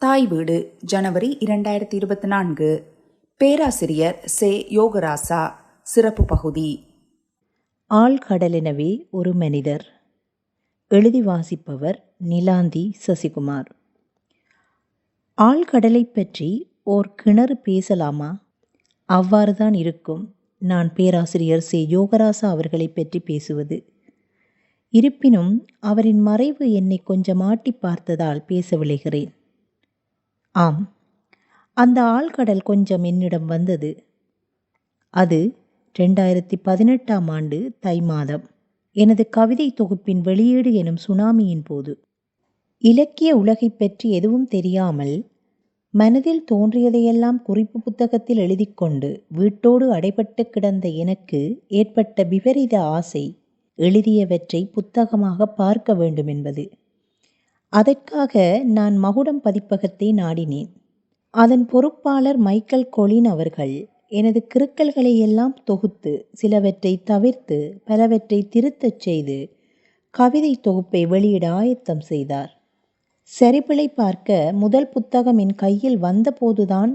தாய் வீடு ஜனவரி இரண்டாயிரத்தி இருபத்தி நான்கு பேராசிரியர் சே. யோகராசா சிறப்பு பகுதி. ஆழ்கடலெனவே ஒரு மனிதர். எழுதி வாசிப்பவர் நிலாந்தி சசிகுமார். ஆழ்கடலைப் பற்றி ஓர் கிணறு பேசலாமா? அவ்வாறுதான் இருக்கும். நான் பேராசிரியர் சே. யோகராசா அவர்களைப் பற்றி பேசுவது. இருப்பினும் அவரின் மறைவு என்னை கொஞ்சம் ஆட்டி பார்த்ததால் பேச விளைகிறேன் ஆம். அந்த ஆழ்கடல் கொஞ்சம் என்னிடம் வந்தது. அது ரெண்டாயிரத்தி பதினெட்டாம் ஆண்டு தை மாதம். எனது கவிதை தொகுப்பின் வெளியீடு எனும் சுனாமியின் போது. இலக்கிய உலகைப் பற்றி எதுவும் தெரியாமல் மனதில் தோன்றியதையெல்லாம் குறிப்பு புத்தகத்தில் எழுதிக்கொண்டு வீட்டோடு அடைபட்டு கிடந்த எனக்கு ஏற்பட்ட விபரீத ஆசை எழுதியவற்றை புத்தகமாக பார்க்க வேண்டும் என்பது. அதற்காக நான் மகுடம் பதிப்பகத்தை நாடினேன். அதன் பொறுப்பாளர் மைக்கேல் கொலின் அவர்கள் எனது கிறுக்கல்களை எல்லாம் தொகுத்து சிலவற்றை தவிர்த்து பலவற்றை திருத்தச் செய்து கவிதை தொகுப்பை வெளியிட ஆயத்தம் செய்தார். சரிபிழை பார்க்க முதல் புத்தகம் என் கையில் வந்தபோதுதான்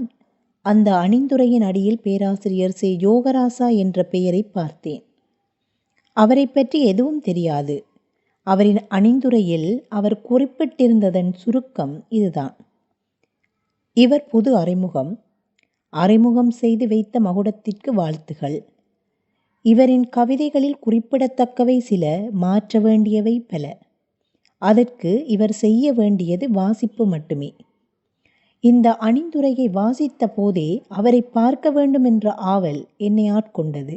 அந்த அணிந்துரையின் அடியில் பேராசிரியர் சே. யோகராசா என்ற பெயரை பார்த்தேன். அவரை பற்றி எதுவும் தெரியாது. அவரின் அணிந்துரையில் அவர் குறிப்பிட்டிருந்ததன் சுருக்கம் இதுதான். இவர் புது அறிமுகம் அறிமுகம் செய்து வைத்த மகுடத்திற்கு வாழ்த்துகள். இவரின் கவிதைகளில் குறிப்பிடத்தக்கவை சில மாற்ற வேண்டியவை பல. அதற்கு இவர் செய்ய வேண்டியது வாசிப்பு மட்டுமே. இந்த அணிந்துரையை வாசித்த போதே அவரை பார்க்க வேண்டும் என்ற ஆவல் என்னை ஆட்கொண்டது.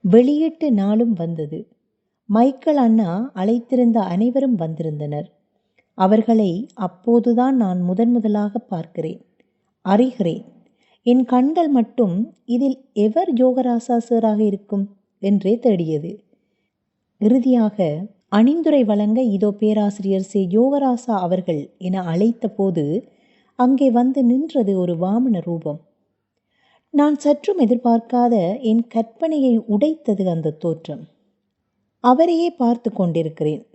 வெளியீட்டு நாளும் வந்தது. மைக்கேல் அண்ணா அழைத்திருந்த அனைவரும் வந்திருந்தனர். அவர்களை அப்போதுதான் நான் முதன் முதலாக பார்க்கிறேன். அறிகிறேன். என் கண்கள் மட்டும் இதில் எவர் யோகராசா சாராக இருக்கும்? என்றே தேடியது. இறுதியாக அணிந்துரை வழங்க இதோ பேராசிரியர் சே. யோகராசா அவர்கள் என அழைத்த போது அங்கே வந்து நின்றது ஒரு வாமன ரூபம். நான் சற்றும் எதிர்பார்க்காத என் கற்பனையை உடைத்தது அந்த தோற்றம். அவரையே பார்த்து கொண்டிருக்கிறேன்.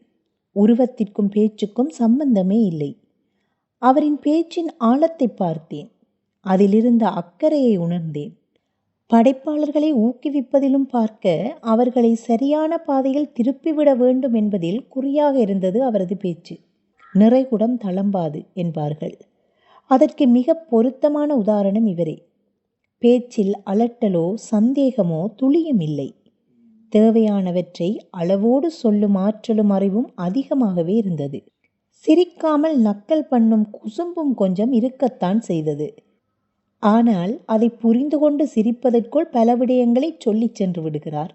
உருவத்திற்கும் பேச்சுக்கும் சம்பந்தமே இல்லை. அவரின் பேச்சின் ஆழத்தை பார்த்தேன். அதிலிருந்த அக்கறையை உணர்ந்தேன். படைப்பாளர்களை ஊக்குவிப்பதிலும் பார்க்க அவர்களை சரியான பாதையில் திருப்பிவிட வேண்டும் என்பதில் குறியாக இருந்தது அவரது பேச்சு. நிறைகுடம் தளம்பாது என்பார்கள். அதற்கு மிக பொருத்தமான உதாரணம் இவரே. பேச்சில் அலட்டலோ சந்தேகமோ துளியும் இல்லை. தேவையானவற்றை அளவோடு சொல்லும் ஆற்றலும் அறிவும் அதிகமாகவே இருந்தது. சிரிக்காமல் நக்கல் பண்ணும் குசும்பும் கொஞ்சம் இருக்கத்தான் செய்தது. ஆனால் அதை புரிந்து கொண்டு சிரிப்பதற்குள் பல விடயங்களை சொல்லிச் சென்று விடுகிறார்.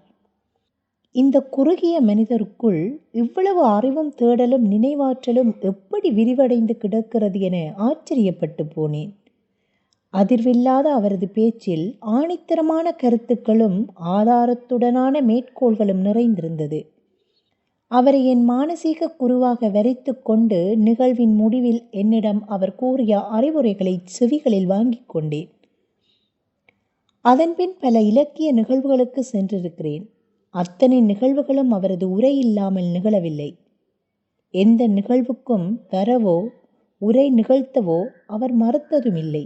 இந்த குறுகிய மனிதருக்குள் இவ்வளவு அறிவும் தேடலும் நினைவாற்றலும் எப்படி விரிவடைந்து கிடக்கிறது என ஆச்சரியப்பட்டு போனேன். அதிர்வில்லாத அவரது பேச்சில் ஆணித்தரமான கருத்துக்களும் ஆதாரத்துடனான மேற்கோள்களும் நிறைந்திருந்தது. அவரை என் மானசீக குருவாக வரைத்து கொண்டு நிகழ்வின் முடிவில் என்னிடம் அவர் கூறிய அறிவுரைகளை செவிகளில் வாங்கிக் கொண்டேன். அதன்பின் பல இலக்கிய நிகழ்வுகளுக்கு சென்றிருக்கிறேன். அத்தனை நிகழ்வுகளும் அவரது உரை இல்லாமல் நிகழவில்லை. எந்த நிகழ்வுக்கும் தரவோ உரை நிகழ்த்தவோ அவர் மறுத்ததும் இல்லை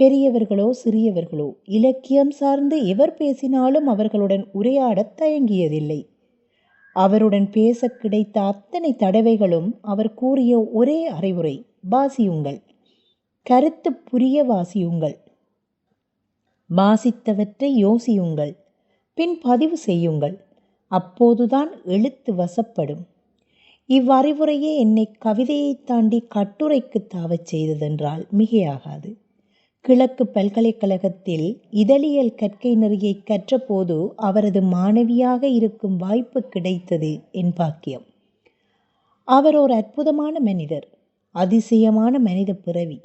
பெரியவர்களோ சிறியவர்களோ இலக்கியம் சார்ந்து எவர் பேசினாலும் அவர்களுடன் உரையாடத் தயங்கியதில்லை. அவருடன் பேச கிடைத்த அத்தனை தடவைகளும் அவர் கூறிய ஒரே அறிவுரை வாசியுங்கள். கருத்து புரிய வாசியுங்கள். வாசித்தவற்றை யோசியுங்கள். பின் பதிவு செய்யுங்கள். அப்போதுதான் எழுத்து வசப்படும். இவ்வறிவுரையே என்னை கவிதையை தாண்டி கட்டுரைக்கு தாவச் செய்ததென்றால் மிகையாகாது. கிழக்கு பல்கலைக்கழகத்தில் இதழியல் கற்கை நெறியை கற்றபோது அவரது மாணவியாக இருக்கும் வாய்ப்பு கிடைத்தது என் பாக்கியம். அவர் ஒரு அற்புதமான மனிதர் அதிசயமான மனித பிறவி.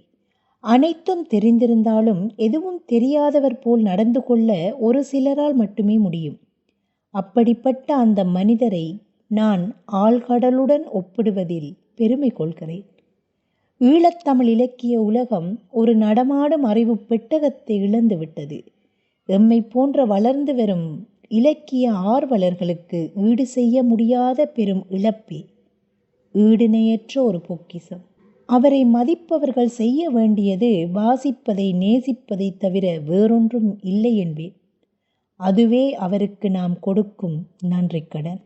அனைத்தும் தெரிந்திருந்தாலும் எதுவும் தெரியாதவர் போல் நடந்து கொள்ள ஒரு சிலரால் மட்டுமே முடியும். அப்படிப்பட்ட அந்த மனிதரை நான் ஆழ்கடலுடன் ஒப்பிடுவதில் பெருமை கொள்கிறேன். ஈழத்தமிழ் இலக்கிய உலகம் ஒரு நடமாடும் அறிவு பெட்டகத்தை இழந்துவிட்டது எம்மை போன்ற வளர்ந்து வரும் இலக்கிய ஆர்வலர்களுக்கு ஈடு செய்ய முடியாத பெரும் இழப்பே. ஈடுணையற்ற ஒரு பொக்கிசம். அவரை மதிப்பவர்கள் செய்ய வேண்டியது வாசிப்பதை நேசிப்பதை தவிர வேறொன்றும் இல்லை என்பேன். அதுவே அவருக்கு நாம் கொடுக்கும் நன்றிக்கடன்.